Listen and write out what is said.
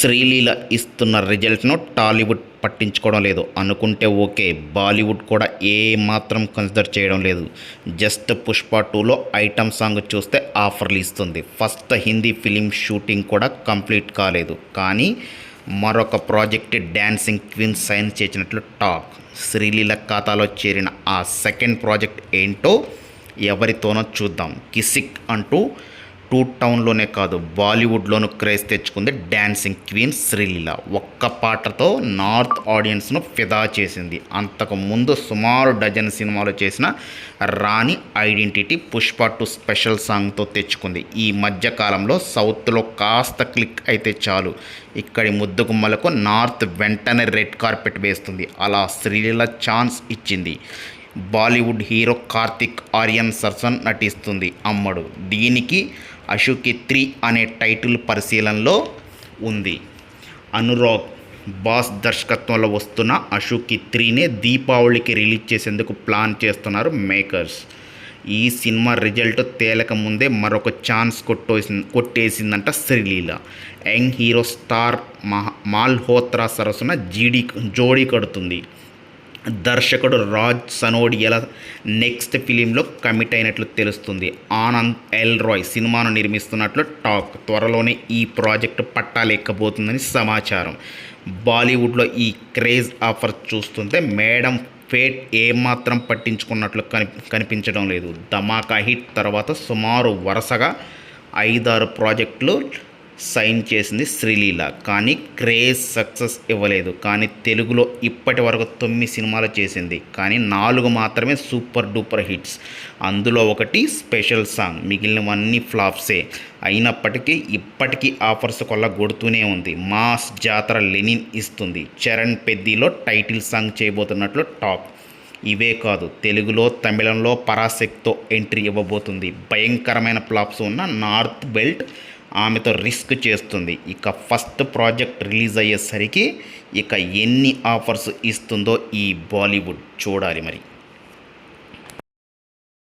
శ్రీలీల ఇస్తున్న రిజల్ట్ను టాలీవుడ్ పట్టించుకోవడం లేదు. అనుకుంటే ఓకే. బాలీవుడ్ కూడా ఏ మాత్రం కన్సిడర్ చేయడం లేదు. జస్ట్ పుష్ప టూలో ఐటమ్ సాంగ్ చూస్తే ఆఫర్లు ఇస్తుంది. ఫస్ట్ హిందీ ఫిలిం షూటింగ్ కూడా కంప్లీట్ కాలేదు. కానీ మరొక ప్రాజెక్ట్ డ్యాన్సింగ్ క్వీన్ సైన్ చేసినట్లు టాక్ శ్రీలీల ఖాతాలో చేరిన ఆ సెకండ్ ప్రాజెక్ట్ ఏంటో ఎవరితోనో చూద్దాం. కిసిక్ అంటూ టూ టౌన్లోనే కాదు బాలీవుడ్లోనూ క్రేజ్ తెచ్చుకుంది డ్యాన్సింగ్ క్వీన్ శ్రీలీల. ఒక్క పాటతో నార్త్ ఆడియన్స్ను ఫిదా చేసింది. అంతకు ముందు సుమారు డజన్ సినిమాలు చేసిన రాణి ఐడెంటిటీ పుష్ప టూ స్పెషల్ సాంగ్తో తెచ్చుకుంది. ఈ మధ్యకాలంలో సౌత్లో కాస్త క్లిక్ అయితే చాలు. ఇక్కడి ముద్దుగుమ్మలకు నార్త్ వెంటనే రెడ్ కార్పెట్ వేస్తుంది. అలా శ్రీలీల ఛాన్స్ ఇచ్చింది. బాలీవుడ్ హీరో కార్తిక్ ఆర్యన్ సర్సన్ నటిస్తుంది అమ్మడు. దీనికి అశుకి త్రీ అనే టైటిల్ పరిశీలనలో ఉంది. అనురాగ్ బాస్ దర్శకత్వంలో వస్తున్న అశుకి త్రీనే దీపావళికి రిలీజ్ చేసేందుకు ప్లాన్ చేస్తున్నారు మేకర్స్. ఈ సినిమా రిజల్ట్ తేలక ముందే మరొక ఛాన్స్ కొట్టేసి కొట్టేసిందంట శ్రీలీల. యంగ్ హీరో స్టార్ మహా మాల్హోత్రా సరసన జీడీ జోడీ కడుతుంది. దర్శకుడు రాజ్ సనోడియల నెక్స్ట్ ఫిలింలో కమిట్ అయినట్లు తెలుస్తుంది. ఆనంద్ ఎల్ రాయ్ సినిమాను నిర్మిస్తున్నట్లు టాక్. త్వరలోనే ఈ ప్రాజెక్టు పట్టాలేకపోతుందని సమాచారం. బాలీవుడ్లో ఈ క్రేజ్ ఆఫర్ చూస్తుంటే మేడం ఫేట్ ఏమాత్రం పట్టించుకున్నట్లు కని కనిపించడం లేదు. ధమాకా హిట్ తర్వాత సుమారు వరుసగా ఐదారు ప్రాజెక్టులు సైన్ చేసింది శ్రీలీల. కానీ క్రేజ్ సక్సెస్ ఇవ్వలేదు. కానీ తెలుగులో ఇప్పటి వరకు తొమ్మిది సినిమాలు చేసింది. కానీ నాలుగు మాత్రమే సూపర్ డూపర్ హిట్స్. అందులో ఒకటి స్పెషల్ సాంగ్. మిగిలినవన్నీ ఫ్లాప్సే. అయినప్పటికీ ఇప్పటికీ ఆఫర్స్ కొల్లగొడుతూనే ఉంది. మాస్ జాతర లెనిన్ ఇస్తుంది. చరణ్ పెద్దిలో టైటిల్ సాంగ్ చేయబోతున్నట్లు టాక్. ఇవే కాదు తెలుగులో తమిళంలో పరాశక్తితో ఎంట్రీ ఇవ్వబోతుంది. భయంకరమైన ఫ్లాప్స్ ఉన్న నార్త్ బెల్ట్ ఆమెతో రిస్క్ చేస్తుంది. ఇక ఫస్ట్ ప్రాజెక్ట్ రిలీజ్ అయ్యేసరికి ఇక ఎన్ని ఆఫర్స్ ఇస్తుందో ఈ బాలీవుడ్ చూడాలి మరి.